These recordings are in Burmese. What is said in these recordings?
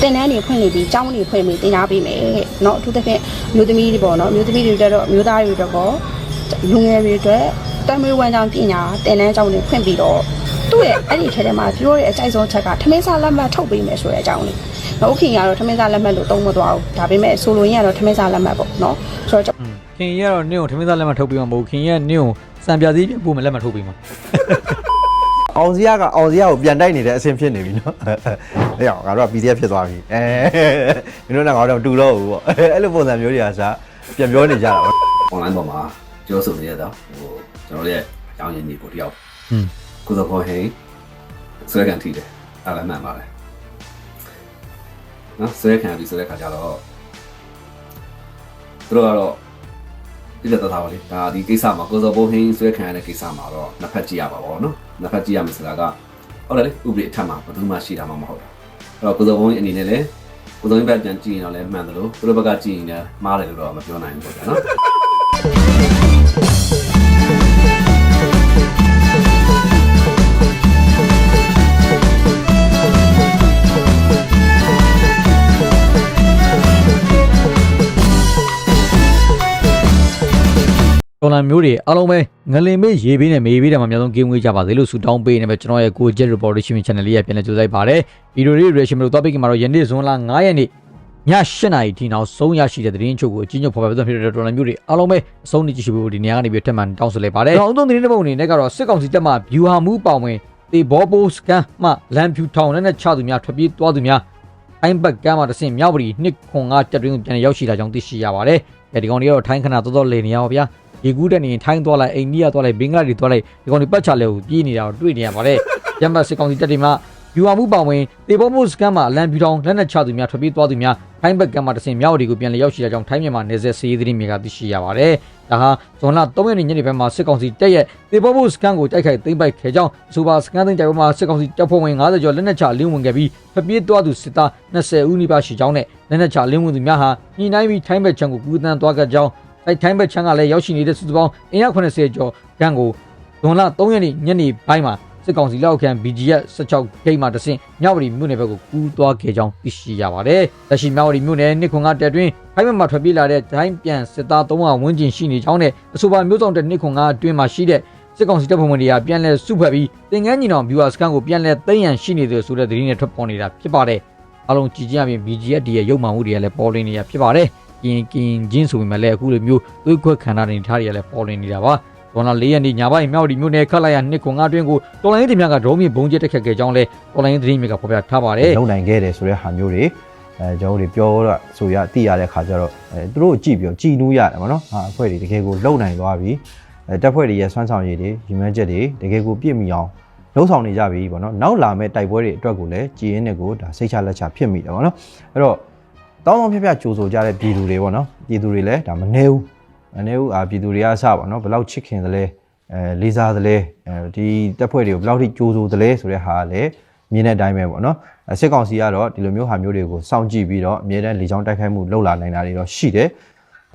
တင်တန်းတွေဖွင့်နေပြီးကျောင်းတွေဖွင့်ပြီးတင်ထားပေးမယ်တဲ့เนาะအထူးသဖြင့်မျိုးသမီးတွေပေါ့เนาะမျိုးသမီးတွေတက်တော့မျိုးသားတွေတက်တော့လူငယ်တွေအတွက်တမွေးဝမ်းကြောင်းပညာတင်တန်းကျောင်းတွေဖွင့်ပြီးတော့သူ့ရဲ့အဲ့ဒီထဲထဲမှာပြောတဲ့အကြိုက်ဆုံးချက်ကထမင်းစားလက်မှတ်ထုတ်ပေးမယ်ဆိုတဲ့အကြောင်းလေး။ဟုတ်ခင်ကတော့ထမင်းစားလက်မှတ်လို့တုံးမသွားဘူး။ဒါပေမဲ့ဆိုလိုရင်းကတော့ထမင်းစားလက်မှတ်ပေါ့เนาะဆိုတော့ อืมခင်ကြီးကတော့နင့်ကိုထမင်းသားလက်မှတ်ထုတ်ပြီးမှမဟုတ်ဘူးခင်ကြီးကနင့်ကိုစံပြစည်းပြပို့မယ်လက်မှတ်ထုတ်ပြီးမှ အောင်စရာကအောင်စရာကိုပြန်တိုက်နေတဲ့အဆင်ဖြစ်နေပြီနော်အဲ့အောင်ငါတို့က PDF ဖြစ်သွားပြီအဲမင်းတို့ကငါတို့တူတော့ဘူးပေါ့အဲ့လိုပုံစံမျိုးတွေကစားပြန်ပြောနေကြတာပေါ့ online ပေါ်မှာပြောဆိုနေရတော့ဟိုကျွန်တော်တို့ရဲ့အကြောင်းရင်းတွေကိုတယောက်อืมကုသခေါ်ဟိန်ဆွဲကန်ထိတယ်အဲ့ဒါမှန်ပါတယ်နော်ဆွဲခံပြီးဆိုတဲ့ခါကျတော့သူတို့ကတော့ ဒီလက်သားပါလေဒါဒီကိစ္စမှာကုသဘိုးဟိန်ဆွဲခံရတဲ့ကိစ္စမှာတော့နှစ်ဖက်ကြည့်ရပါဘောနော်နှစ်ဖက်ကြည့်ရမယ်ဆိုတာကဟုတ်တယ်လေဥပဒေအထက်မှာဘယ်သူမှရှိတာမှမဟုတ်ဘူးအဲ့တော့ကုသဘိုးဟိန်အနေနဲ့လည်းကုသဘိုးဘက်ပြန်ကြည့်ရင်တော့လည်းမှန်တယ်လို့သူတို့ဘက်ကကြည့်ရင်လည်းမှားတယ်လို့တော့မပြောနိုင်ဘူးပေါ့ဗျာနော် တော်လန်မျိုးတွေအားလုံးပဲငလင်မေးရေပေးနဲ့မေးပေးတယ်မှာအများဆုံး game ဝေးကြပါစေလို့ဆုတောင်းပေးနေပဲကျွန်တော်ရဲ့ကို Jet Reportation Channel လေးရပြန်လည်ကြိုးစားပါတယ်ဗီဒီယိုလေး reaction လို့တော့ပြီးမှာတော့ယနေ့ဇွန်လ9ရက်နေ့ည8နာရီထိနောက်ဆုံးရရှိတဲ့သတင်းချုပ်ကိုအချင်းချုပ်ဖော်ပြပြဖြစ်တဲ့တော်လန်မျိုးတွေအားလုံးပဲအဆုံးနေကြည့်ရှိဖို့ဒီနေရာကနေပြီးထပ်မံတောင်းဆိုလိုက်ပါတယ်။နောက်ဆုံးသတင်းတစ်ပုဒ်အနေနဲ့ကတော့စစ်ကောင်စီတပ်မှ view ဟာမှုပေါဝင်တေဘောပိုစကန်မှလန်ဖြူထောင်နဲ့ချသူများထွက်ပြေးသွားသူများအိုင်းဘက်ကမ်းမှာတဆင့်မြောက်ပရီနှစ်ခွန်ကတက်တွင်းကိုပြန်လည်ရောက်ရှိလာကြောင်းသိရှိရပါတယ်။အဲဒီကောင်တွေကတော့ထိုင်းခဏတော်တော်လေနေရပါဗျာ။ ရေကူးတဲ့နေထိုင်းသွားလိုက်အိန္ဒိယသွားလိုက်ဘင်္ဂလားဒေ့ရှ်သွားလိုက်ဒီကောင်တွေပတ်ချလဲကိုပြေးနေတာကိုတွေ့နေရပါတယ်။ရမ်ဘတ်စစ်ကောင်စီတပ်တွေမှယူဟာမှုပောင်ဝင်တေဘောမိုစကန်မှာလန်ဖြူထောင်လက်နက်ချသူများထွက်ပြေးသွားသူများထိုင်းဘက်ကမ်းမှာတဆင့်မြောက်ပရီကိုပြန်လည်ရောက်ရှိလာကြောင်းထိုင်းမြန်မာနယ်စပ်စီးရီးသတင်းတွေကသိရှိရပါတယ်။ဒါဟာဇွန်လ3ရက်နေ့ညနေပိုင်းမှာစစ်ကောင်စီတပ်ရဲ့တေဘောမိုစကန်ကိုတိုက်ခိုက်သိမ်းပိုက်ခဲ့ကြောင်းအဆိုပါစကန်သိမ်းတိုက်ပွဲမှာစစ်ကောင်စီတပ်ဖွဲ့ဝင်90ကျော်လက်နက်ချလင်းဝင်ခဲ့ပြီးထွက်ပြေးသွားသူစစ်သား20ဦးနီးပါးရှိကြောင်းနဲ့လက်နက်ချလင်းဝင်သူများဟာညှိနှိုင်းပြီးထိုင်းဘက်ချံကိုကူးတန်းသွားခဲ့ကြောင်းအဲ ထိုင်းဘက်ချံကလည်းရောက်ရှိနေတဲ့စုစုပေါင်းအင်အား80ကျော်ဂန်းကိုဇွန်လ3ရက်နေ့ညနေပိုင်းမှာစစ်ကောင်စီလက်အောက်ခံ BGF 16ဂိတ်မှတဆင့်မြောက်ဝတီမြို့နယ်ဘက်ကိုကူးသွားခဲ့ကြောင်းသိရှိရပါတယ်။လက်ရှိမြောက်ဝတီမြို့နယ်နှစ်ခွန်ကတက်တွင်ထိုင်းဘက်မှထွက်ပြေးလာတဲ့ဒိုင်းပြန်စစ်သား300ဝန်းကျင်ရှိနေကြောင်းနဲ့အဆိုပါမျိုးဆောင်တဲ့နှစ်ခွန်ကအတွင်းမှာရှိတဲ့စစ်ကောင်စီတပ်ဖွဲ့ဝင်တွေကပြန်လည်စုဖွဲ့ပြီးတင်ငန်းညီနောင် viewer scan ကိုပြန်လည်သိမ်းရန်ရှိနေတယ်ဆိုတဲ့သတင်းတွေထွက်ပေါ်နေတာဖြစ်ပါတယ်။အလုံးကြည်ကြရပြင် BGF ရဲ့ရုပ်မှန်မှုတွေကလည်းပေါ်လွင်နေတာဖြစ်ပါတယ်။ ကင်ကင်ချင်းဆိုပေမဲ့လည်းအခုလိုမျိုးသွေးခွက်ခံတာနေထားတွေကလည်းပေါ်လွင်နေတာပါ။ဒေါ်လာ၄ရက်နေ့ညပိုင်းမြောက်ဒီမြို့နယ်ခတ်လိုက်ရနှစ်ခွန်ကအတွင်းကိုတော်လိုင်းတင်များကဒရုန်းမြင့်ဘုံကျက်တက်ခတ်ခဲ့ကြောင်းလဲတော်လိုင်းသတင်းတွေကဖော်ပြထားပါတယ်လုံနိုင်ခဲ့တယ်ဆိုတဲ့ဟာမျိုးတွေအဲကျွန်တော်တို့ပြောတော့ဆိုရသိရတဲ့ခါကျတော့အဲသူတို့ကြည့်ပြီးတော့ကြည်နူးရတယ်ဗောနော်ဟာအဖွဲ့တွေတကယ်ကိုလုံနိုင်သွားပြီအဲတက်ဖွဲ့တွေရဲ့ဆွမ်းဆောင်ရည်တွေရီမန်းချက်တွေတကယ်ကိုပြည့်မီအောင်လုံဆောင်နေကြပြီဗောနော်နောက်လာမဲ့တိုက်ပွဲတွေအတွက်ကိုလည်းကြည်ရင်းနဲ့ကိုဒါစိတ်ချလက်ချဖြစ်မိတယ်ဗောနော်အဲ့တော့ တောင်းတောင်းဖြတ်ဖြတ်ကြိုးဆိုကြတဲ့ပြည်သူတွေဗောနော်ပြည်သူတွေလည်းဒါမနေဘူးမနေဘူးအာပြည်သူတွေကအစဗောနော်ဘယ်လောက်ချစ်ခင်သလဲအဲလေးစားသလဲအဲဒီတက်ဖွဲ့တွေကိုဘယ်လောက်ထိကြိုးဆိုသလဲဆိုတဲ့ဟာကလည်းမြင်တဲ့အတိုင်းပဲပေါ့နော်အဲစစ်ကောင်စီကတော့ဒီလိုမျိုးဟာမျိုးတွေကိုစောင့်ကြည့်ပြီးတော့အမြဲတမ်းလေကြောင်းတိုက်ခိုက်မှုလုပ်လာနိုင်တာတွေတော့ရှိတယ်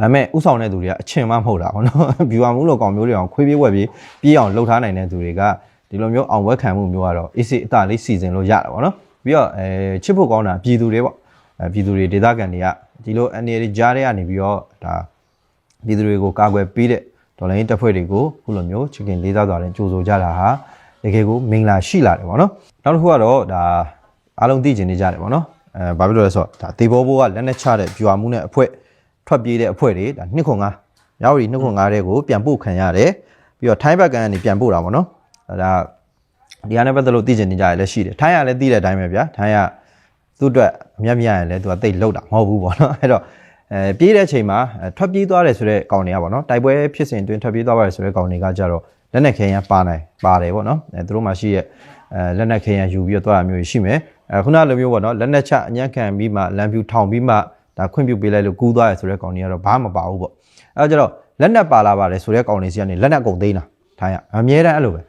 ဒါပေမဲ့ဥဆောင်တဲ့သူတွေကအချင်းမမဟုတ်တာပေါ့နော်ဘီဝါမှုလိုကောင်မျိုးတွေအောင်ခွေးပြေးဝက်ပြေးပြေးအောင်လှုပ်ထားနိုင်တဲ့သူတွေကဒီလိုမျိုးအောင်ဝက်ခံမှုမျိုးကတော့အေးစစ်အတာလေးစီစဉ်လို့ရတာပေါ့နော်ပြီးတော့အဲချစ်ဖို့ကောင်းတာပြည်သူတွေပေါ့အဲ ပြည်သူတွေဒေသခံတွေကဒီလိုအနေတွေကြားထဲကနေပြီးတော့ဒါပြည်သူတွေကိုကာကွယ်ပေးတဲ့ဒေါ်လာရင်းတပ်ဖွဲ့တွေကိုခုလိုမျိုးချစ်ခင်လေးစားစွာနဲ့ကြိုးဆိုကြတာဟာတကယ်ကိုမင်္ဂလာရှိလာတယ်ပေါ့နော်နောက်တစ်ခုကတော့ဒါအားလုံးသိကျင်နေကြတယ်ပေါ့နော်အဲဘာဖြစ်လို့လဲဆိုတော့ဒါတေဘောဘိုးကလက်နဲ့ချတဲ့ပြွာမှုနဲ့အဖွဲ့ထွက်ပြေးတဲ့အဖွဲ့တွေဒါနှစ်ခွန်ငါရောက်ရီနှစ်ခွန်ငါတဲ့ကိုပြန်ပို့ခံရတယ်ပြီးတော့ထိုင်းဘက်ကန်ကနေပြန်ပို့တာပေါ့နော်ဒါဒီဟာနဲ့ပတ်သက်လို့သိကျင်နေကြရလည်းရှိတယ်ထိုင်းကလည်းသိတဲ့အတိုင်းပဲဗျာထိုင်းက သူ့အတွက်အမျက်မြရင်လည်းသူကတိတ်လောက်တာမဟုတ်ဘူးပေါ့နော်အဲ့တော့အဲပြေးတဲ့အချိန်မှာအဲထွက်ပြေးသွားတယ်ဆိုတဲ့ကောင်တွေကပေါ့နော်တိုက်ပွဲဖြစ်စဉ်အတွင်းထွက်ပြေးသွားပါတယ်ဆိုတဲ့ကောင်တွေကကြတော့လက်နက်ခဲယမ်းပါနိုင်ပါတယ်ပေါ့နော်အဲသူတို့မှရှိရဲ့အဲလက်နက်ခဲယမ်းယူပြီးတော့သွားတာမျိုးရှိမယ်အဲခုနလိုမျိုးပေါ့နော်လက်နက်ချအညံ့ခံပြီးမှလမ်းပြူထောင်ပြီးမှဒါခွင့်ပြုပေးလိုက်လို့ကူးသွားရဆိုတဲ့ကောင်တွေကတော့ဘာမှမပါဘူးပေါ့အဲဒါကြတော့လက်နက်ပါလာပါတယ်ဆိုတဲ့ကောင်တွေစီကနေလက်နက်ကုန်သိမ်းတာထိုင်းကအမြဲတမ်းအဲ့လိုပဲ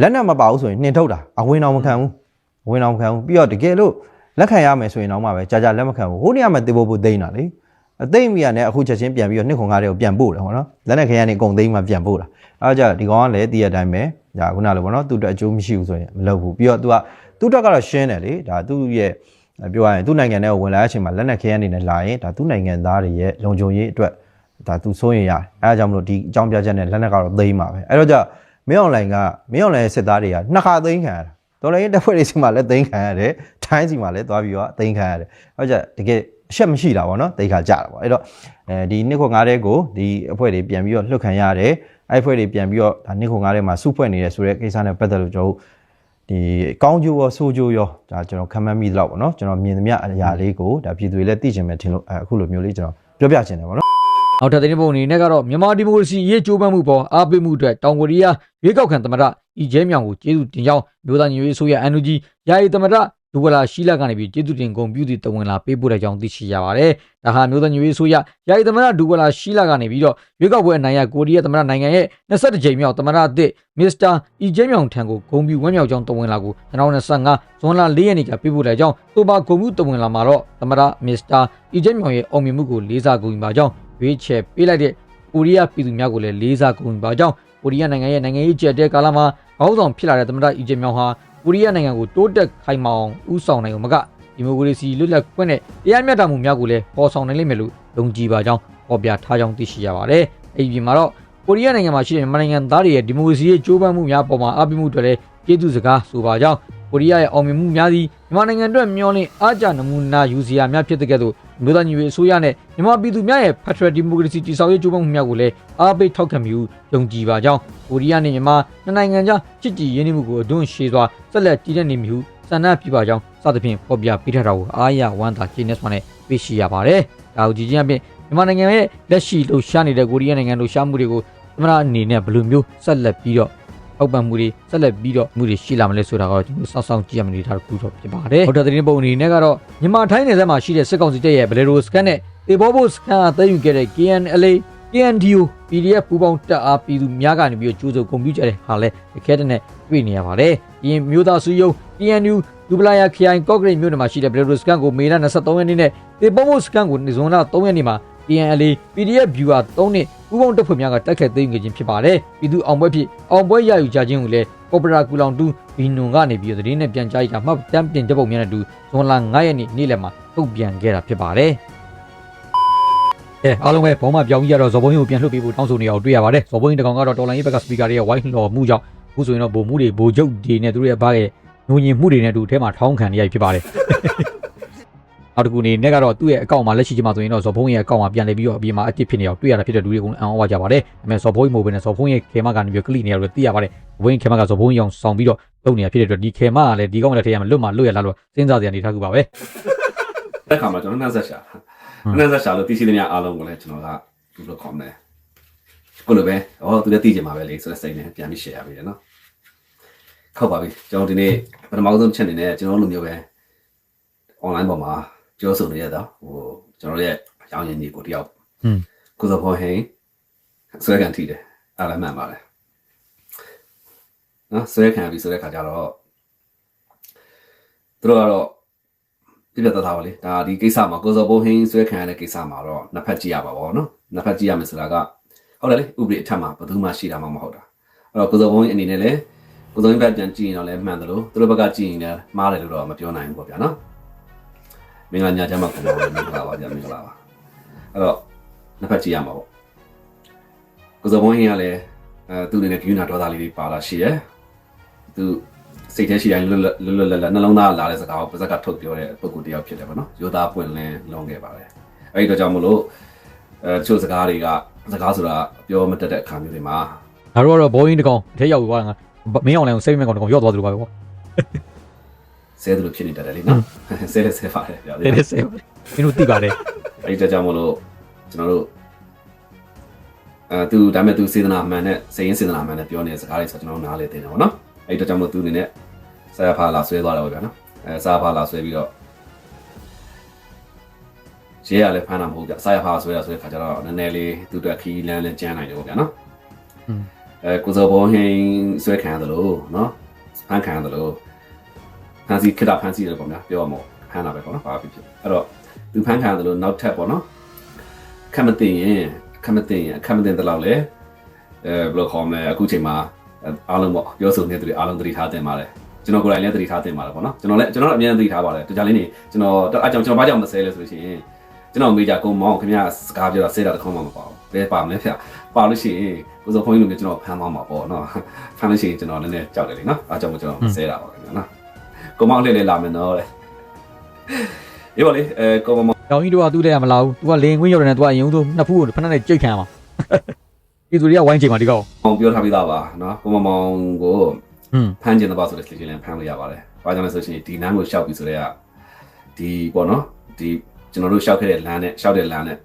လက်နက်မပါဘူးဆိုရင်နှင်ထုတ်တာအဝင်အောင်မခံဘူးအဝင်အောင်မခံဘူးပြီးတော့တကယ်လို့ လက်ခံရမယ်ဆိုရင်တော့မှပဲကြာကြာလက်မခံဘူးဟိုနေရာမှာတေဖို့ဖို့သိမ်းတာလေအသိမ့်မီရနဲ့အခုချက်ချင်းပြန်ပြီးတော့နှစ်ခွန်ကားတွေကိုပြန်ပို့တယ်ဟောနော်လက်နက်ခဲရနေကုန်သိမ်းမှပြန်ပို့တာအဲဒါကြဒီကောင်ကလည်းတည့်ရတိုင်းပဲဒါခုနလိုပေါ့နော်သူ့အတွက်အကျိုးမရှိဘူးဆိုရင်မလုပ်ဘူးပြီးတော့ तू ကသူ့အတွက်ကတော့ရှင်းတယ်လေဒါသူ့ရဲ့အဲပြောရရင်သူ့နိုင်ငံထဲကိုဝင်လာတဲ့အချိန်မှာလက်နက်ခဲယမ်းတွေနဲ့လာရင်ဒါသူ့နိုင်ငံသားတွေရဲ့လုံခြုံရေးအတွက်ဒါသူစိုးရင်ရတယ်အဲဒါကြောင့်မလို့ဒီအကြောင်းပြချက်နဲ့လက်နက်ကတော့သိမ်းပါပဲအဲ့တော့ကြမင်းအွန်လိုင်းကမင်းအွန်လိုင်းရဲ့စစ်သားတွေကနှစ်ခါသိမ်းခံရတာတော်လိုင်းတပ်ဖွဲ့တွေစီမှာလည်းသိမ်းခံရတယ် ထိုင်းစီမှာလည်းသွားပြီးတော့သိမ်းခံရတယ်အဲ့တော့ကြတကယ်အချက်မရှိတာပေါ့နော်တိတ်ခါကြတာပေါ့အဲ့တော့အဲဒီနှစ်ခုငါးတဲ့ကိုဒီအဖွဲ့တွေပြန်ပြီးတော့လှုပ်ခံရတယ်အဲ့အဖွဲ့တွေပြန်ပြီးတော့ဒါနှစ်ခုငါးတဲ့မှာစုဖွဲ့နေတယ်ဆိုတဲ့ကိစ္စနဲ့ပတ်သက်လို့ကျွန်တော်တို့ဒီကောင်းကျိုးရောဆိုးကျိုးရောဒါကျွန်တော်ခံမှန်းမိသလောက်ပေါ့နော်ကျွန်တော်မြင်သမျှအရာလေးကိုဒါပြည်သူတွေလည်းသိချင်မယ်ထင်လို့အဲအခုလိုမျိုးလေးကျွန်တော်ပြောပြချင်တယ်ပေါ့နော်နောက်ထပ်သတင်းပုံအနေနဲ့ကတော့မြန်မာဒီမိုကရေစီရေးကြိုးပမ်းမှုပေါ်အားပေးမှုအတွက်တောင်ကိုရီးယားရွေးကောက်ခံသမ္မတအီဂျဲမြောင်ကိုကျေးဇူးတင်ကြောင်းမြို့သားညီရေးဆိုရ NUG ယာယီသမ္မတ ဒူဝလာရှိလာကနေပြီးကျေးဇူးတင်ဂုဏ်ပြုသည့်တဝင်လာပေးပို့တဲ့ကြောင်းသိရှိရပါတယ်။ဒါဟာမြို့သားညီရေးဆိုရယာယီသမ္မတဒူဝလာရှိလာကနေပြီးတော့ရွေးကောက်ပွဲအနိုင်ရကိုရီးယားသမ္မတနိုင်ငံရဲ့22ကြိမ်မြောက်သမ္မတအသစ်မစ္စတာအီဂျဲမြောင်ထံကိုဂုဏ်ပြုဝမ်းမြောက်ကြောင်းတဝင်လာကို2025ဇွန်လ4ရက်နေ့ကပေးပို့တဲ့ကြောင်းသို့ပါဂုဏ်ပြုတဝင်လာမှာတော့သမ္မတမစ္စတာအီဂျဲမြောင်ရဲ့အောင်မြင်မှုကိုလေးစားဂုဏ်ယူပါကြောင်းရွေးချယ်ပေးလိုက်တဲ့ကိုရီးယားပြည်သူများကိုလည်းလေးစားဂုဏ်ယူပါကြောင်းကိုရီးယားနိုင်ငံရဲ့နိုင်ငံရေးကြက်တဲ့ကာလမှာခေါင်းဆောင်ဖြစ်လာတဲ့သမ္မတအီဂျစ်မြောင်ဟာ ကိုရီးယားနိုင်ငံကိုတိုးတက်ခိုင်မာအောင်ဦးဆောင်နိုင်အောင်မကဒီမိုကရေစီလွတ်လပ်ခွင့်နဲ့တရားမျှတမှုများကိုလည်းပေါ်ဆောင်နိုင်လိမ့်မယ်လို့ယုံကြည်ပါကြောင်းဖော်ပြထားကြောင်းသိရှိရပါတယ်။အဲဒီပြင်မှာတော့ကိုရီးယားနိုင်ငံမှာရှိတဲ့မြန်မာနိုင်ငံသားတွေရဲ့ဒီမိုကရေစီရေးကြိုးပမ်းမှုများပေါ်မှာအပိမှုတွေလည်းကျေးဇူးစကားဆိုပါကြောင်းကိုရီးယားရဲ့အောင်မြင်မှုများသည်မြန်မာနိုင်ငံအတွက်မျှော်လင့်အားကြနမူနာယူစရာများဖြစ်တဲ့ကဲ့သို့ မြို့သားညီရေးအစိုးရနဲ့မြန်မာပြည်သူများရဲ့ Federal Democracy တည်ဆောက်ရေးကြိုးပမ်းမှုများကိုလည်းအားပေးထောက်ခံမှုယုံကြည်ပါကြောင်းကိုရီးယားနဲ့မြန်မာနှစ်နိုင်ငံကြားချစ်ကြည်ရင်းနှီးမှုကိုအတွန်းရှည်စွာဆက်လက်တည်တဲ့နေမှုဆန္ဒပြပါကြောင်းစသဖြင့်ဖော်ပြပေးထားတာကိုအားရဝမ်းသာကျေနပ်စွာနဲ့သိရှိရပါတယ်။ဒါကိုကြည်ချင်းအပြင်မြန်မာနိုင်ငံရဲ့လက်ရှိလှုပ်ရှားနေတဲ့ကိုရီးယားနိုင်ငံလှုပ်ရှားမှုတွေကိုသမ္မတအနေနဲ့ဘယ်လိုမျိုးဆက်လက်ပြီးတော့ အောက်ပံမှုတွေဆက်လက်ပြီးတော့မှုတွေရှိလာမလဲဆိုတာကတော့ကျွန်တော်စောင့်စောင့်ကြည့်ရမယ့်အနေအထားတစ်ခုတော့ဖြစ်ပါတယ်။ဟုတ်တဲ့သတင်းပုံအနေနဲ့ကတော့မြန်မာထိုင်းနယ်စပ်မှာရှိတဲ့စစ်ကောင်စီတပ်ရဲ့ဘလေရိုစကန်နဲ့တေဘောဘိုစကန်အသိမ်းယူခဲ့တဲ့ KNLA KNDO PDF ပူးပေါင်းတပ်အားပြည်သူများကနေပြီးတော့ကျိုးစုံကွန်ပျူတာတဲ့ဟာလဲတခဲတဲ့နဲ့တွေ့နေရပါတယ်။ဒီမျိုးသားစုယုံ KNU ဒူပလာယာခရိုင်ကော့ဂရိတ်မြို့နယ်မှာရှိတဲ့ဘလေရိုစကန်ကိုမေလ23ရက်နေ့နဲ့တေဘောဘိုစကန်ကိုဇွန်လ3ရက်နေ့မှာ PNLA PDF viewer 3နှစ် ပူးပေါင်းတပ်ဖွဲ့များကတိုက်ခိုက်သိမ်းခဲ့ခြင်းဖြစ်ပါတယ်။ပြည်သူအောင်ပွဲဖြစ်အောင်ပွဲရယူကြခြင်းကိုလည်းကော်ပိုရာကူလောင်တူဘီနွန်ကနေပြီးသတင်းနဲ့ပြန်ကြားရတာမှတ်တမ်းပြင်တဲ့ပုံများနဲ့အတူဇွန်လ9ရက်နေ့နေ့လယ်မှာထုတ်ပြန်ခဲ့တာဖြစ်ပါတယ်။အဲအားလုံးပဲဘောင်းမပြောင်းကြီးရတော့ဇော်ဘုံကြီးကိုပြန်လှုပ်ပေးဖို့တောင်းဆိုနေအောင်တွေ့ရပါတယ်။ဇော်ဘုံကြီးတကောင်ကတော့တော်လိုင်းရေးဘက်ကစပီကာတွေရဲ့ဝိုင်းလော်မှုကြောင့်အခုဆိုရင်တော့ဗိုလ်မှုတွေဗိုလ်ချုပ်တွေနဲ့သူတို့ရဲ့ဘားရဲ့ညဉ့်ညင်မှုတွေနဲ့အတူအဲမှာထောင်းခံနေရဖြစ်ပါတယ်။ နောက်တစ်ခုအနေနဲ့ကတော့သူ့ရဲ့အကောင့်မှာလက်ရှိချိန်မှာဆိုရင်တော့ဇော်ဖုံးရဲ့အကောင့်မှာပြန်လည်ပြီးတော့အပြင်မှာအတစ်ဖြစ်နေအောင်တွေ့ရတာဖြစ်တဲ့လူတွေကိုအံ့ဩဝါကြပါတယ်။ဒါပေမဲ့ဇော်ဖုံးမဟုတ်ဘဲနဲ့ဇော်ဖုံးရဲ့ခေမကနေပြီးကလိနေရလို့သိရပါတယ်။ဘဝင်းခေမကဇော်ဖုံးရောင်ဆောင်ပြီးတော့လုပ်နေတာဖြစ်တဲ့အတွက်ဒီခေမကလည်းဒီကောင့်လည်းထည့်ရမယ်လွတ်မှလွတ်ရလားလို့စဉ်းစားစရာအနေထားကူပါပဲတက်ခါမှာကျွန်တော်နှက်ဆက်ရှာနှက်ဆက်ရှာလို့သိရှိသမျှအားလုံးကိုလည်းကျွန်တော်ကဘယ်လိုခေါ်မလဲကိုလိုပဲဟောသူလည်းသိကြမှာပဲလေဆိုတဲ့စိတ်နဲ့ပြန်ပြီး share ရပြီနော်ခောက်ပါပြီကျွန်တော်ဒီနေ့ပထမဆုံးချက်အနေနဲ့ကျွန်တော်လိုမျိုးပဲ online ပေါ်မှာ ပြောဆိုနေရတော့ဟိုကျွန်တော်ရဲ့ရောင်းရင်းကြီးကိုတယောက်อืมကိုစောဖော်ဟင်းဆွဲခံထိတယ်အဲ့ဒါမှန်ပါတယ်နော်ဆွဲခံပြီဆိုတဲ့ခါကျတော့သူတို့ကတော့ပြပြတသားပါလေဒါဒီကိစ္စမှာကိုစောဖိုးဟင်းဆွဲခံရတဲ့ကိစ္စမှာတော့နှစ်ဖက်ကြည့်ရပါဘောနော်နှစ်ဖက်ကြည့်ရမယ်ဆိုတာကဟုတ်တယ်လေဥပဒေအထက်မှာဘယ်သူမှရှိတာမှမဟုတ်တာအဲ့တော့ကိုစောဖိုးဟင်းအနေနဲ့လည်းကိုစောဟင်းဘက်ပြန်ကြည့်ရင်တော့လည်းမှန်တယ်လို့သူတို့ဘက်ကကြည့်ရင်လည်းမှားတယ်လို့တော့မပြောနိုင်ဘူးပေါ့ဗျာနော် မင်္ဂလာညချမ်းမှာကျွန်တော်မင်္ဂလာပါဗျာမင်္ဂလာပါအဲ့တော့နှစ်ဖက်ကြည့်ရမှာပေါ့ကိုစောဘုန်းကြီးကလည်းအဲသူ့အနေနဲ့ကယူနာဒေါသလေးတွေပါလာရှိရယ်သူစိတ်ထဲရှိတိုင်းလွတ်လွတ်လွတ်လပ်လပ်နှလုံးသားလာတဲ့စကားကိုပါဇက်ကထုတ်ပြောတဲ့ပုံကူတယောက်ဖြစ်တယ်ပေါ့နော်ရိုသားပွင့်လင်းလုံးခဲ့ပါတယ်အဲ့ဒီတော့ကြောင့်မလို့အဲချို့စကားတွေကစကားဆိုတာပြောမတတ်တဲ့အခါမျိုးတွေမှာငါတို့ကတော့ဘောင်းကြီးတကောင်အထက်ရောက်သွားတာငါမင်းအောင်လည်းစိတ်မဲ့ကောင်တကောင်ရောက်သွားသလိုပါပဲပေါ့ ဆဲသလိုဖြစ်နေတတ်တယ်လေနော်ဆဲလဲဆဲပါတယ်ဗျာတဲတဲဆဲပါမင်းတို့သိပါတယ်အဲ့ဒီကြောင့်မလို့ကျွန်တော်တို့အဲသူဒါပေမဲ့သူစေတနာမှန်နဲ့စိတ်ရင်းစေတနာမှန်နဲ့ပြောနေတဲ့စကားတွေဆိုကျွန်တော်နားလေသိတယ်ပေါ့နော်အဲ့ဒီကြောင့်မလို့သူအနေနဲ့ဆရာဖာလာဆွဲသွားတယ်ပေါ့ဗျာနော်အဲဆရာဖာလာဆွဲပြီးတော့ရဲရလည်းဖမ်းတာမဟုတ်ကြဆရာဖာဆွဲရဆွဲခါကျတော့နည်းနည်းလေးသူတို့ခီးလန်းလန်းကျန်းနိုင်တယ်ပေါ့ဗျာနော်အဲကိုစောဘောဟင်းဆွဲခံရတယ်လို့နော်ဖမ်းခံရတယ်လို့ ဖမ်းစီခက်တာဖမ်းစီတယ်ပေါ့ဗျာပြောရမို့ဖမ်းတာပဲပေါ့နော်ဘာဖြစ်ဖြစ်အဲ့တော့သူဖန်ခံတယ်လို့နောက်ထပ်ပေါ့နော်ခက်မသိရင်ခက်မသိရင်ခက်မသိတဲ့လောက်လေအဲဘယ်လိုခေါ်မလဲအခုချိန်မှာအားလုံးပေါ့ပြောဆိုနေသူတွေအားလုံးသတိထားတင်ပါတယ်ကျွန်တော်ကိုယ်တိုင်လည်းသတိထားတင်ပါတယ်ပေါ့နော်ကျွန်တော်လည်းကျွန်တော်တို့အများကြီးသတိထားပါတယ်တခြားလေးနေကျွန်တော်အကြောင်းကျွန်တော်ဘာကြောင့်မဆဲလဲဆိုလို့ရှိရင်ကျွန်တော်မေးကြကိုမောင်ခင်ဗျာစကားပြောတာဆဲတာတစ်ခေါက်မှမပါဘူးဘယ်ပါမလဲဗျပါလို့ရှိရင်ကိုစောဖုန်းကြီးလိုမျိုးကျွန်တော်ဖမ်းသွားမှာပေါ့နော်ဖမ်းလို့ရှိရင်ကျွန်တော်လည်းနည်းနည်းကြောက်တယ်လေနော်အားကြောင့်ကျွန်တော်မဆဲတာပါခင်ဗျာနော် ကိုမောင်လေးလေးလာမယ်နော်လေဒီပါလေအဲကိုမောင်။တောင်ကြီးတို့ကသူ့တဲ့ရမလာဘူး။ तू ကလေငွေရောက်တယ်နဲ့ तू ကအရင်ဆုံးနှစ်ဖူးကိုဖက်နဲ့ကြိတ်ခံရမှာ။ဒီသူတွေကဝိုင်းချိန်မှာဒီကောင်မောင်ပြောထားပြီးသားပါနော်ကိုမောင်မောင်ကို။ဟွန်းဖမ်းကျင်တဲ့ပါဆိုတဲ့စီစဉ်လည်းဖမ်းလို့ရပါတယ်။ဘာကြောင့်လဲဆိုရှင်ဒီနန်းကိုရှောက်ပြီးဆိုတော့ဒီပေါ့နော်ဒီကျွန်တော်တို့ရှောက်ခဲ့တဲ့လမ်းနဲ့ရှောက်တဲ့လမ်းနဲ့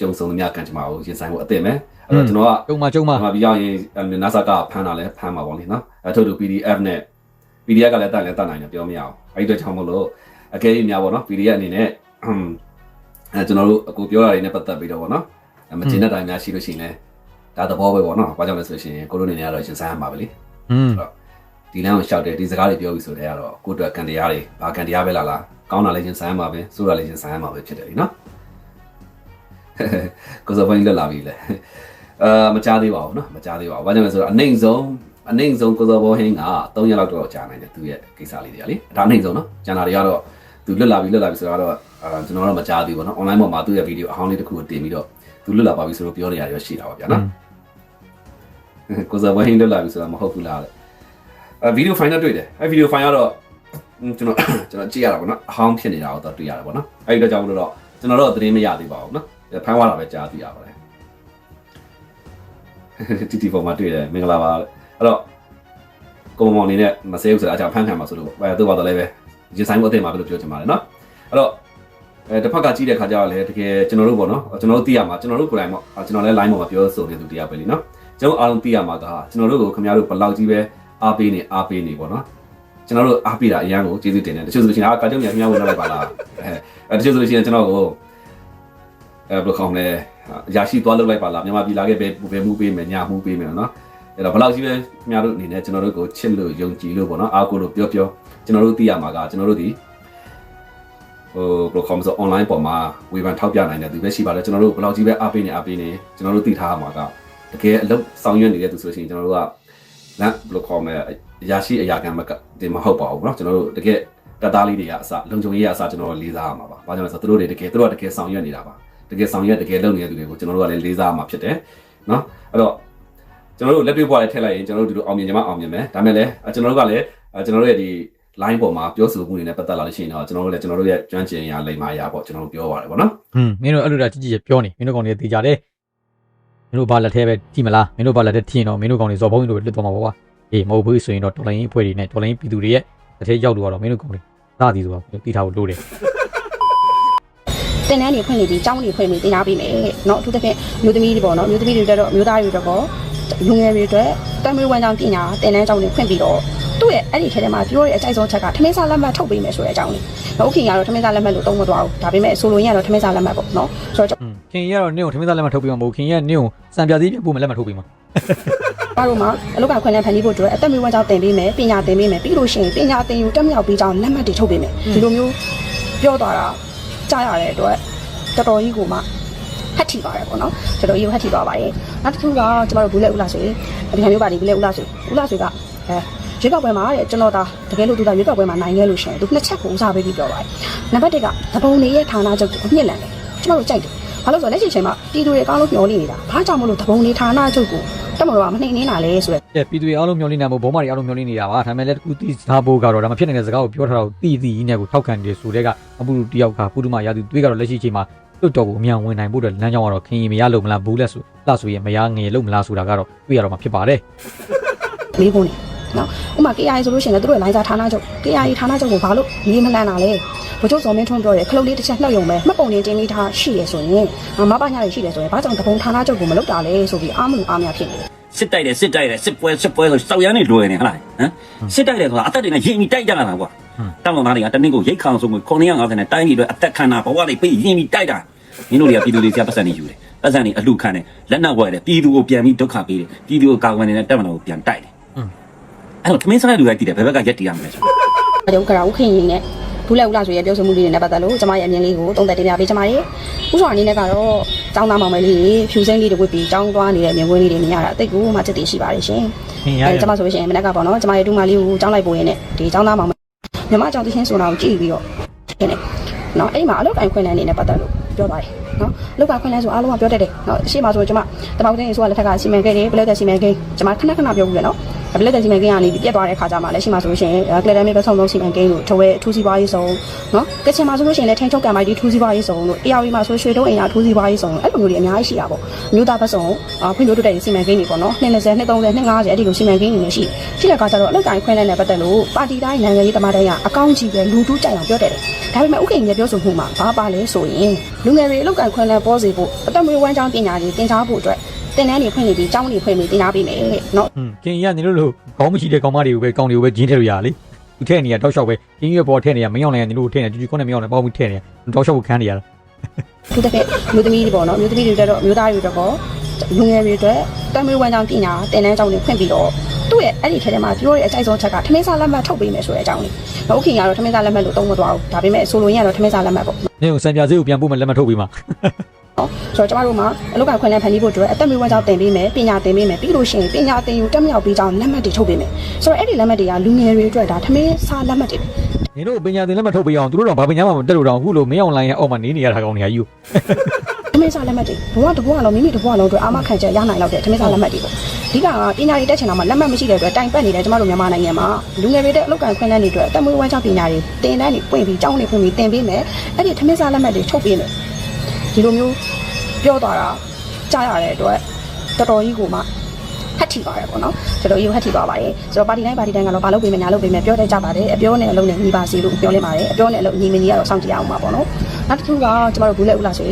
ကျုံစုံသမျှကန်ချင်ပါဘူးရင်ဆိုင်ဖို့အသင့်ပဲ။အဲ့တော့ကျွန်တော်က ကျုံမကျုံမဒီမှာပြီးရောက်ရင်အဲ့လို NASA ကဖမ်းတာလဲဖမ်းမှာပေါ့လေနော်။အဲ့ထို့တူ PDF နဲ့ PDF ကလည်းတက်လည်းတက်နိုင်တယ်ပြောမရအောင်။အဲ့ဒီအတွက်ကြောင့်မလို့အကယ်၍များပေါ့နော် PDF အနေနဲ့အဲကျွန်တော်တို့အကူပြောတာတွေနဲ့ပတ်သက်ပြီးတော့ပေါ့နော်။မကျင်တဲ့တိုင်းများရှိလို့ရှိရင်လည်းဒါသဘောပဲပေါ့နော်။ဘာကြောင့်လဲဆိုရှင်ကိုလိုနေနေရတော့ရင်ဆိုင်ရမှာပဲလေ။ဟွန်းဒီလမ်းကိုရှောက်တယ်ဒီစကားတွေပြောပြီးဆိုတဲ့ကတော့ကိုယ့်အတွက်ကန်တရားတွေဘာကန်တရားပဲလားလားကောင်းတာလည်းချင်းဆိုင်ရမှာပဲဆိုးတာလည်းချင်းဆိုင်ရမှာပဲဖြစ်တယ်လीနော်ကိုယ်စပိုင်းလက်လာပြီလေအာမကြားသေးပါဘူးနော်မကြားသေးပါဘူးဘာကြောင့်လဲဆိုတော့အနိုင်ဆုံး အနိုင်ဆုံးကိုယ်စဘောဟင်းက3ရက်လောက်တော့ကြာနိုင်တယ်သူရဲ့ကိစ္စလေးတွေကလေဒါအနိုင်ဆုံးနော်ကျန်တာတွေကတော့သူလွတ်လာပြီလွတ်လာပြီဆိုတော့အာကျွန်တော်တော့မကြားသေးဘူးနော် online ပေါ်မှာသူ့ရဲ့ဗီဒီယိုအဟောင်းလေးတစ်ခုကိုတင်ပြီးတော့သူလွတ်လာပါပြီဆိုတော့ပြောနေရတယ်ရှိတာပါဗျာနော်ကိုယ်စဘောဟင်းလွတ်လာပြီဆိုတာမဟုတ်ဘူးလားလေအဲဗီဒီယိုဖိုင်တော့တွေ့တယ်အဲဗီဒီယိုဖိုင်ကတော့ကျွန်တော်ကျွန်တော်ကြည့်ရတာပေါ့နော်အဟောင်းဖြစ်နေတာတော့တွေ့ရတာပေါ့နော်အဲဒီတော့ကြောင့်မလို့တော့ကျွန်တော်တော့သတင်းမရသေးပါဘူးနော်ဖမ်းသွားတာပဲကြားသိရပါတယ်တီတီပေါ်မှာတွေ့တယ်မင်္ဂလာပါ အဲ့တော့ကိုမောင်အနေနဲ့မဆဲဘူးဆိုတာအကြောင်းဖမ်းခံမှာဆိုလို့ပဲသူ့ဘာတော့လည်းပဲရင်ဆိုင်မှုအသိမှာပဲလို့ပြောချင်ပါတယ်နော်အဲ့တော့အဲတစ်ဖက်ကကြည့်တဲ့ခါကျတော့လည်းတကယ်ကျွန်တော်တို့ပေါ့နော်ကျွန်တော်တို့သိရမှာကျွန်တော်တို့ကိုယ်တိုင်ပေါ့ကျွန်တော်လည်း line ပေါ်မှာပြောဆိုနေသူတရားပဲလीနော်ကျွန်တော်အားလုံးသိရမှာကကျွန်တော်တို့ကိုခင်ဗျားတို့ဘယ်လောက်ကြီးပဲအားပေးနေအားပေးနေပေါ့နော်ကျွန်တော်တို့အားပေးတာအရန်ကိုကျေးဇူးတင်တယ်တချို့ဆိုလို့ရှိရင်အာကာကြုံညာခင်ဗျားဝင်လာလိုက်ပါလားအဲအဲတချို့ဆိုလို့ရှိရင်ကျွန်တော်ကိုအဲဘယ်လိုခေါ်မလဲရာရှိသွားလုပ်လိုက်ပါလားမြန်မာပြည်လာခဲ့ပဲဘယ်မှုပေးမယ်ညာမှုပေးမယ်နော် အဲ့တော့ဘယ်လောက်ကြီးပဲခင်ဗျားတို့အနေနဲ့ကျွန်တော်တို့ကိုချစ်လို့ယုံကြည်လို့ပေါ့နော်အားကိုးလို့ပြောပြောကျွန်တော်တို့သိရမှာကကျွန်တော်တို့ဒီဟိုဘယ်လိုခေါ်မလဲ online ပေါ်မှာဝေဖန်ထောက်ပြနိုင်တဲ့သူပဲရှိပါတယ်ကျွန်တော်တို့ဘယ်လောက်ကြီးပဲအားပေးနေအားပေးနေကျွန်တော်တို့သိထားရမှာကတကယ်အလုပ်ဆောင်ရွက်နေတဲ့သူဆိုရှင်ကျွန်တော်တို့ကလမ်းဘယ်လိုခေါ်မလဲအရာရှိအရာခံမကဒီမဟုတ်ပါဘူးเนาะကျွန်တော်တို့တကယ်တက်သားလေးတွေကအစလုံခြုံရေးကအစကျွန်တော်တို့လေးစားရမှာပါ။ဘာကြောင့်လဲဆိုတော့သူတို့တွေတကယ်သူတို့ကတကယ်ဆောင်ရွက်နေတာပါ။တကယ်ဆောင်ရွက်တကယ်လုပ်နေတဲ့သူတွေကိုကျွန်တော်တို့ကလည်းလေးစားရမှာဖြစ်တယ်။เนาะအဲ့တော့ ကျွန်တော်တို့လက်တွေ့ဘွားလေးထည့်လိုက်ရင်ကျွန်တော်တို့ဒီလိုအောင်မြင်ကြမှာအောင်မြင်မယ်။ဒါမဲ့လည်းကျွန်တော်တို့ကလည်းကျွန်တော်တို့ရဲ့ဒီ line ပေါ်မှာပြောဆိုမှုတွေနဲ့ပတ်သက်လာလို့ရှိရင်တော့ကျွန်တော်တို့လည်းကျွန်တော်တို့ရဲ့ကျွမ်းကျင်ရာလိမ္မာရာပေါ့ကျွန်တော်တို့ပြောပါတယ်ပေါ့နော် ဟွန်းမင်းတို့အဲ့လိုတာကြည့်ကြည့်ပြောနေမင်းတို့ကောင်တွေသိကြတယ်မင်းတို့ဘာလက်ထဲပဲကြည့်မလားမင်းတို့ဘာလက်ထဲထင်တော့မင်းတို့ကောင်တွေဇော်ဘုံကြီးတို့လွတ်သွားမှာပေါ့ကွာအေးမဟုတ်ဘူးဆိုရင်တော့တော်လိုင်းရေးအဖွဲ့တွေနဲ့တော်လိုင်းပြည်သူတွေရဲ့တစ်ထည့်ရောက်လို့ကတော့မင်းတို့ကောင်တွေသာသည်ဆိုတော့သိထားဖို့လိုတယ် တင်တန်းတွေဖွင့်နေပြီးကျောင်းတွေဖွင့်ပြီးတင်ထားပေးမယ်เนาะအထူးသဖြင့်မျိုးသမီးတွေပေါ့เนาะမျိုးသမီးတွေတက်တော့မျိုးသားတွေတက်တော့ လူငယ်တွေအတွက်တမွေးဝန်ကြောင့်ပညာတင်တန်းကျောင်းတွေဖွင့်ပြီးတော့သူ့ရဲ့အဲ့ဒီထဲထဲမှာပြောတဲ့အကြိုက်ဆုံးချက်ကထမင်းစားလက်မှတ်ထုတ်ပေးမယ်ဆိုတဲ့အကြောင်းလေး။နောက်ခင်ကတော့ထမင်းစားလက်မှတ်လို့တုံးမသွားဘူး။ဒါပေမဲ့ဆိုလိုရင်းကတော့ထမင်းစားလက်မှတ်ပေါ့နော်။ဆိုတော့ဟွန်းခင်ရတော့နင့်ကိုထမင်းသားလက်မှတ်ထုတ်ပေးမှာမဟုတ်ခင်ရနင့်ကိုစံပြသေးပြပို့မယ်လက်မှတ်ထုတ်ပေးမှာဘာလို့မှအလုပ်ကခွင့်နဲ့ဖန်တီးဖို့အတွက်အသက်မွေးဝမ်းကြောင်းတင်ပေးမယ်ပညာတင်ပေးမယ်ပြီးလို့ရှိရင်ပညာသင်ယူတက်မြောက်ပြီးကြောင်းလက်မှတ်တွေထုတ်ပေးမယ်ဒီလိုမျိုးပြောသွားတာကြားရတဲ့အတွက်တော်တော်ကြီးကိုမှ ဟတ်ထီပါတယ်ပေါ့နော်တော်တော်ကြီးကိုဟတ်ထီသွားပါရဲ့နောက်တစ်ခုကကျမတို့ဘူးလက်ဦးလာဆွေအပြန်မျိုးပါဒီဘူးလက်ဦးလာဆွေဦးလာဆွေကအဲရွေးကောက်ပွဲမှာတဲ့ကျွန်တော်ဒါတကယ်လို့သူကရွေးကောက်ပွဲမှာနိုင်ခဲ့လို့ရှိရင်သူနှစ်ချက်ကိုဦးစားပေးပြီးပြောပါတယ်နံပါတ်1ကသဘုံနေရဲ့ဌာနချုပ်ကိုမြင့်လန်တယ်ကျမတို့ကြိုက်တယ်ဘာလို့ဆိုလက်ရှိချိန်မှာပြည်သူတွေအကောင်းလို့မျှော်လင့်နေတာဘာကြောင့်မလို့သဘုံနေဌာနချုပ်ကိုတက်မလို့ကမနှိမ်နေတာလဲဆိုရယ်ကဲပြည်သူတွေအားလုံးမျှော်လင့်နေမှာဘောမတွေအားလုံးမျှော်လင့်နေတာပါဒါပေမဲ့လည်းတခုသိစားဖို့ကတော့ဒါမှဖြစ်နေတဲ့စကားကိုပြောထားတော့တီးတီးနဲ့ကိုထောက်ခံတယ်ဆိုတဲ့ကအပူတယောက်ကပုဒ္ဓမရာသူတွေးကတော့လက်ရှိချိန်မှာ လွတ်တော်ကိုအမြန်ဝင်နိုင်ဖို့အတွက်လမ်းကြောင်းကတော့ခင်ရင်မရလို့မလားဘူးလက်ဆိုလားဆိုရင်မရငယ်လို့မလားဆိုတာကတော့တွေ့ရတော့မှာဖြစ်ပါတယ်လေးပုံနေနော်ဥပမာ KI ဆိုလို့ရှိရင်လည်းသူတို့ရဲ့လိုင်းစာဌာနချုပ် KI ဌာနချုပ်ကိုဘာလို့နေမလန်တာလဲဘုချုပ်စော်မင်းထွန်းပြောတယ်ခလုတ်လေးတစ်ချက်နှုတ်ယုံပဲမှတ်ပုံနေတင်မိထားရှိရဆိုရင်မပညာတွေရှိတယ်ဆိုရင်ဘာကြောင့်တပုံဌာနချုပ်ကိုမလုပ်တာလဲဆိုပြီးအားမလို့အားမရဖြစ်နေတယ်စစ်တိုက်တယ်စစ်တိုက်တယ်စစ်ပွဲစစ်ပွဲဆိုစောက်ရမ်းနေလွယ်နေဟလားဟမ်စစ်တိုက်တယ်ဆိုတာအသက်တွေနဲ့ရင်ပြီးတိုက်ကြတာကွာ တောင်းတော်သားတွေကတနည်းကိုရိတ်ခေါအောင်ဆိုမှု950နဲ့တိုင်းပြည်တွေအသက်ခံတာဘဝတွေပြီးရင်ပြီးတိုက်တာမင်းတို့တွေကပြည်သူတွေဆရာပတ်စံနေယူတယ်ပတ်စံနေအလှခံတယ်လက်နက်ဝယ်တယ်ပြည်သူကိုပြန်ပြီးဒုက္ခပေးတယ်ပြည်သူကိုကာကွယ်နေတဲ့တပ်မတော်ကိုပြန်တိုက်တယ်အဲ့တော့သမင်းစားတဲ့လူတွေတည်တယ်ဘယ်ဘက်ကရက်တည်ရမလဲဆို အကြောင်းကရာဦးခင်ရင်နဲ့ ဘူးလက်ဦးလာဆိုရဲ့ပြောဆိုမှုလေးတွေနဲ့ပတ်သက်လို့ကျမရဲ့အမြင်လေးကိုသုံးသပ်တင်ပြပေးချင်ပါတယ်ဥဆောင်အနေနဲ့ကတော့ចောင်းသားမောင်မယ်လေးတွေဖြူစင်းလေးတွေဝစ်ပြီးចောင်းသွားနေတဲ့မြင်ကွင်းလေးတွေမြင်ရတာအသိကိုမှချက်တည်ရှိပါတယ်ရှင် ဟင်ရ အဲ ရ ကျမဆိုလို့ရှိရင်မနေ့ကပေါ့နော်ကျမရဲ့ဒူမလေးကိုចောင်းလိုက်ပို့ရင်းနဲ့ဒီចောင်းသားမောင် မယ်မြမចောင်းတချင်းဆိုတာကိုကြည့်ပြီးတော့ဖြစ်နေနော်အဲ့ဒီမှာအလုပ်ကိုင်ခွင့်လန်းနေနဲ့ပတ်သက်လို့ပြောပါတယ်နော်အလုပ်ကိုင်ခွင့်လန်းဆိုအားလုံးကပြောတတ်တယ်နော်အရှိမဆိုကျမတမောက်တင်းဆိုကလက်ထက်ကစီမံခဲ့တယ်ပလက်တဲ့စီမံကိန်းကျမခဏခဏပြောဘူးလေနော် ပလက်တဲ့စီမံကိန်းကနေပြီးပြတ်သွားတဲ့ခါကျမှလည်းရှိမဆိုလို့ရှိရင်ကလဒမ်မီပဲဆုံးဆုံးစီမံကိန်းလို့ထဝဲထူးစီပွားရေးဆောင်နော်ကချင်မှာဆိုလို့ရှိရင်လည်းထိန်းချုပ်ကံမိုက်ဒီထူးစီပွားရေးဆောင်လို့အေယာဝီမှာဆိုရွှေတုံးအိမ်ယာထူးစီပွားရေးဆောင်အဲ့လိုမျိုးတွေအများကြီးရှိတာပေါ့မြို့သားဘက်ဆောင်ဖွံ့ဖြိုးတိုးတက်ရေးစီမံကိန်းတွေပေါ့နော်220 230 250အဲ့ဒီလိုစီမံကိန်းတွေနဲ့ရှိရှိတဲ့အခါကျတော့အလုပ်ကိုင်ခွင့်လန်းနဲ့ပတ်သက်လို့ပါတီတိုင်းနိုင်ငံရေးတမန်တိုင်းကအကောင့်ကြီးပဲလူတူးကြိုင်အောင်ပြောတယ်ဒါပေမဲ့ဥက္ကဋ္ဌရဲ့ပြောဆိုမှုမှာဘာပါလဲဆိုရင်လူငယ်တွေအလုပ်ကိုင်ခွင့်လန်းပေါ်စေဖို့အသက်မွေးဝမ်းကြောင်းပညာတွေသင်ကြားဖို့အတွက် တင်တန်းတွေဖွင့်နေပြီးကျောင်းတွေဖွင့်ပြီးသင်ကြားပေးမယ်တဲ့နော်ဟွန်းကင်ရနေလို့လို့ခေါင်းမရှိတဲ့ကောင်မတွေကိုပဲကောင်တွေကိုပဲဂျင်းထည့်လို့ရလေသူထည့်နေရတောက်လျှောက်ပဲကင်းရွက်ပေါ်ထည့်နေရမင်းအောင်လည်းနေလို့ထည့်နေကြူကြူခွန်းနဲ့မင်းအောင်လည်းပေါင်းပြီးထည့်နေရတောက်လျှောက်ကိုခန်းနေရတာသူတစ်ဖက်မျိုးသမီးတွေပေါ့နော်မျိုးသမီးတွေတက်တော့မျိုးသားတွေတက်တော့လူငယ်တွေအတွက်တမွေးဝမ်းကြောင်းပညာတင်တန်းကျောင်းတွေဖွင့်ပြီးတော့သူ့ရဲ့အဲ့ဒီထဲထဲမှာပြောတဲ့အကြိုက်ဆုံးချက်ကထမင်းစားလက်မှတ်ထုတ်ပေးမယ်ဆိုတဲ့အကြောင်းလေး။ဟုတ်ခင်ကတော့ထမင်းစားလက်မှတ်လို့သုံးမသွားဘူး။ဒါပေမဲ့ဆိုလိုရင်းကတော့ထမင်းစားလက်မှတ်ပေါ့နေကိုစံပြစေးကိုပြန်ပို့မှလက်မထုတ်ပြီးမှနော်။ ဆိုတော့ကျမတို့မှာအလုပ်ကခွင့်နဲ့ဖန်တီးဖို့အတွက်အသက်မွေးဝမ်းကြောင်းတင်ပေးမယ်ပညာတင်ပေးမယ်ပြီးလို့ရှိရင်ပညာသင်ယူတက်မြောက်ပြီးကြောင်းလက်မှတ်တွေထုတ်ပေးမယ်။ဆိုတော့အဲ့ဒီလက်မှတ်တွေကလူငယ်တွေအတွက်ဒါထမင်းစားလက်မှတ်တွေပဲနေတို့ပညာသင်လက်မထုတ်ပေးအောင်သူတို့တော့ဘာပညာမှမတက်လို့တော့အခုလို့မင်းအောင်လိုင်းရဲ့အောက်မှာနေနေရတာကောင်နေရယူ။ထမင်းစားလက်မှတ်တွေဘဝတစ်ဘဝလုံးမိမိတစ်ဘဝလုံးအတွက်အာမခံချက်ရနိုင်လောက်တဲ့ထမင်းစားလက်မှတ်တွေပေါ့။အဓိကကပညာတွေတက်ချင်တာမှလက်မှတ်မရှိတဲ့အတွက်တိုင်ပတ်နေတဲ့ကျမတို့မြန်မာနိုင်ငံမှာလူငယ်တွေတဲ့အလုပ်ကခွင့်နဲ့နေအတွက်အသက်မွေးဝမ်းကြောင်းပညာတွေတင်တန်းတွေပွင့်ပြီးကျောင်းတွေဖွင့်ပြီးတင်ပေးမယ်။အဲ့ဒီထမင်းစားလက်မှတ်တွေထုတ်ပေးမယ်။ ဒီလိုမျိုးပြောသွားတာကြားရတဲ့အတွက်တော်တော်ကြီးကိုမှဟတ်ထီပါတယ်ပေါ့နော်တော်တော်ကြီးဟတ်ထီပါပါတယ်ဆိုတော့ပါတီတိုင်းပါတီတိုင်းကတော့ဘာလုပ်ပေးမယ်ညာလုပ်ပေးမယ်ပြောတတ်ကြပါတယ်အပြောနဲ့အလုံးနဲ့ညီပါစီလို့ပြောလိုက်ပါတယ်အပြောနဲ့အလုံးညီမညီကတော့စောင့်ကြည့်အောင်ပါပေါ့နော်နောက်တစ်ခုကကျမတို့ဘူးလက်ဦးလာဆွေ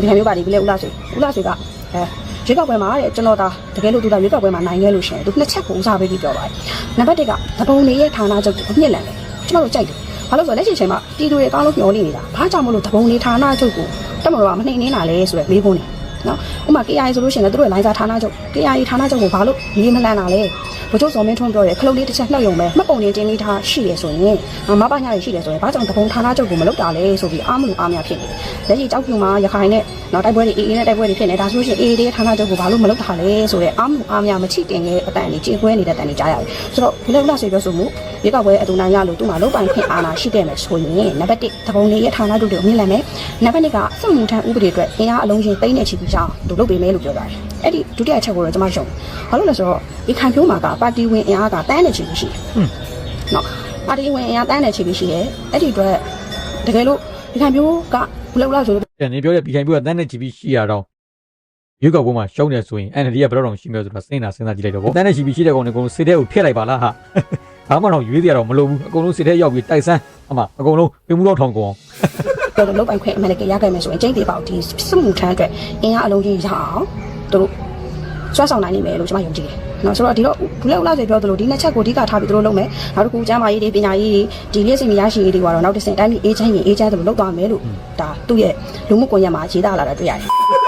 ဒီမျိုးပါတီဘူးလက်ဦးလာဆွေဦးလာဆွေကအဲရွေးကောက်ပွဲမှာတဲ့ကျွန်တော်ဒါတကယ်လို့သူကရွေးကောက်ပွဲမှာနိုင်ခဲ့လို့ရှိရင်သူနှစ်ချက်ကိုဦးစားပေးပြီးပြောပါတယ်နံပါတ်1ကသဘုံနေရဲ့ဌာနချုပ်ကိုအမြင့်လန်တယ်ကျွန်တော်တို့ကြိုက်တယ်ဘာလို့ဆိုတော့လက်ရှိချိန်မှာပြည်သူတွေအကောင်းဆုံးမျှော်လင့်နေတာဘာကြောင့်မလို့သဘုံနေဌာနချုပ်ကို တက်မလို့ကမနှိမ်နှင်းတာလဲဆိုရယ်မေးခွန်းနေ နော်ဥပမာ KI ဆိုလို့ရှိရင်လည်းသူတို့ရဲ့လိုင်းစာဌာနချုပ် KI ဌာနချုပ်ကိုဘာလို့နေမလန်တာလဲဘုချုပ်စော်မင်းထွန်းပြောတယ်ခလုတ်လေးတစ်ချက်နှုတ်ယုံပဲမှတ်ပုံနေတင်းလေးထားရှိရဆိုရင်မပညာရရှိတယ်ဆိုရင်ဘာကြောင့်သဘုံဌာနချုပ်ကိုမလုပ်တာလဲဆိုပြီးအားမလို့အားမရဖြစ်နေတယ်လက်ရှိကြောက်ဖြူမှာရခိုင်နဲ့နော်တိုက်ပွဲတွေအေးအေးနဲ့တိုက်ပွဲတွေဖြစ်နေဒါဆိုလို့ရှိရင်အေးအေးလေးဌာနချုပ်ကိုဘာလို့မလုပ်တာလဲဆိုတော့အားမလို့အားမရမချိတင်တဲ့အတန်ကြီးကြေခွဲနေတဲ့အတန်ကြီးကြားရတယ်ဆိုတော့ဘယ်လိုလဲဆိုပြောဆိုမှုရေကောက်ပွဲအတူနိုင်ရလို့သူ့မှာလုတ်ပိုင်ခွင့်အာဏာရှိခဲ့မယ်ဆိုရင်နံပါတ်1သဘုံလေးရဲ့ဌာနချုပ်တွေကိုမြင်လည်မယ်နံပါတ်2ကစုံမှုထမ်းဥပဒေအတွက်အင်အားအလုံးချင်းသိန်းနဲ့ချီပြီးကြောင်းသူလုပ်ပေးမယ်လို့ပြောတာတယ်အဲ့ဒီဒုတိယအချက်ကိုတော့ကျွန်မရှုံဘာလို့လဲဆိုတော့ဒီခံဖြိုးမှာကပါတီဝင်အင်အားကတန်းနဲ့ချီပြီးရှိတယ်နော်ပါတီဝင်အင်အားတန်းနဲ့ချီပြီးရှိတယ်အဲ့ဒီအတွက်တကယ်လို့ဒီခံဖြိုးကဘယ်လောက်လောက်ဆိုတဲ့နေပြောတဲ့ပြည်ခိုင်ပြည်ကတန်းနဲ့ကြည့်ပြီးရှိရတော့ရွေးကောက်ပွဲမှာရှုံးနေဆိုရင် NLD ကဘယ်တော့တော့ရှိမလဲဆိုတာစဉ်းစားစဉ်းစားကြည့်လိုက်တော့ဗောတန်းနဲ့ကြည့်ပြီးရှိတဲ့ကောင်တွေအကုန်လုံးစစ်တဲ့ကိုထည့်လိုက်ပါလားဟာဘာမှတော့ရွေးစရာတော့မလိုဘူးအကုန်လုံးစစ်တဲ့ရောက်ပြီးတိုက်ဆန်းအမအကုန်လုံးပြင်မှုတော့ထောင်ကုန်အောင် တော်တော်လုတ်ပိုင်ခွင့်အမှန်တကယ်ရခဲ့မယ်ဆိုရင်ကျိတ်တေပေါက်ဒီစစ်မှုထမ်းအတွက်အင်အားအလုံးကြီးရအောင်သူတို့စွမ်းဆောင်နိုင်နိုင်မယ်လို့ကျွန်မယုံကြည်တယ်။နော်ဆိုတော့ဒီတော့ဘူးလက်ဦးလာဆိုပြောသလိုဒီနှစ်ချက်ကိုအဓိကထားပြီးသူတို့လုပ်မယ်။နောက်တစ်ခုကျမ်းမာရေးတွေပညာရေးတွေဒီလေးစိတ်မရရှိရေးတွေကတော့နောက်တစ်ဆင့်အတိုင်းပြီးအေးချမ်းရင်အေးချမ်းတယ်လို့လုပ်သွားမယ်လို့ဒါသူ့ရဲ့လူမှုကွန်ရက်မှာရေးသားလာတာတွေ့ရတယ်။